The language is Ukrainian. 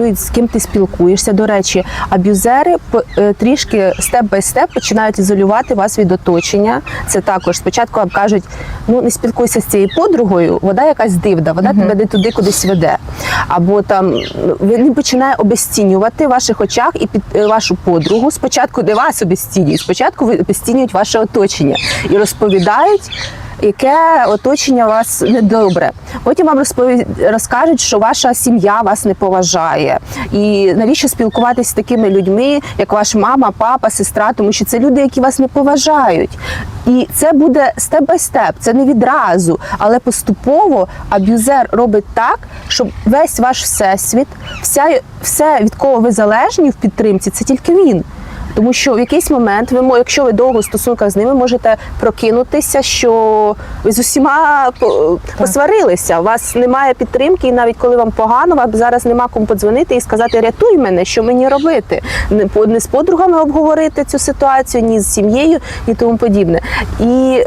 з ким ти спілкуєшся. До речі, аб'юзери е, трішки степ бай степ починають ізолювати вас від оточення. Це також спочатку вам кажуть: ну не спілкуйся з цією подругою, вода якась дивна, вода тебе не туди кудись веде. Або там ну, він починає обесцінювати в ваших очах і під е, вашу подругу. Спочатку не вас обесцінюють, спочатку обесцінюють ваше оточення і розповідають яке оточення вас недобре. Потім вам розкажуть, що ваша сім'я вас не поважає. І навіщо спілкуватися з такими людьми, як ваша мама, папа, сестра, тому що це люди, які вас не поважають. І це буде степ бай степ, це не відразу, але поступово аб'юзер робить так, щоб весь ваш всесвіт, вся, все, від кого ви залежні в підтримці, це тільки він. Тому що в якийсь момент ви якщо ви довго в стосунках з ними, можете прокинутися, що ви з усіма по- посварилися. У вас немає підтримки, і навіть коли вам погано, вам зараз нема кому подзвонити і сказати рятуй мене, що мені робити. Не з подругами обговорити цю ситуацію, ні з сім'єю, ні тому подібне. І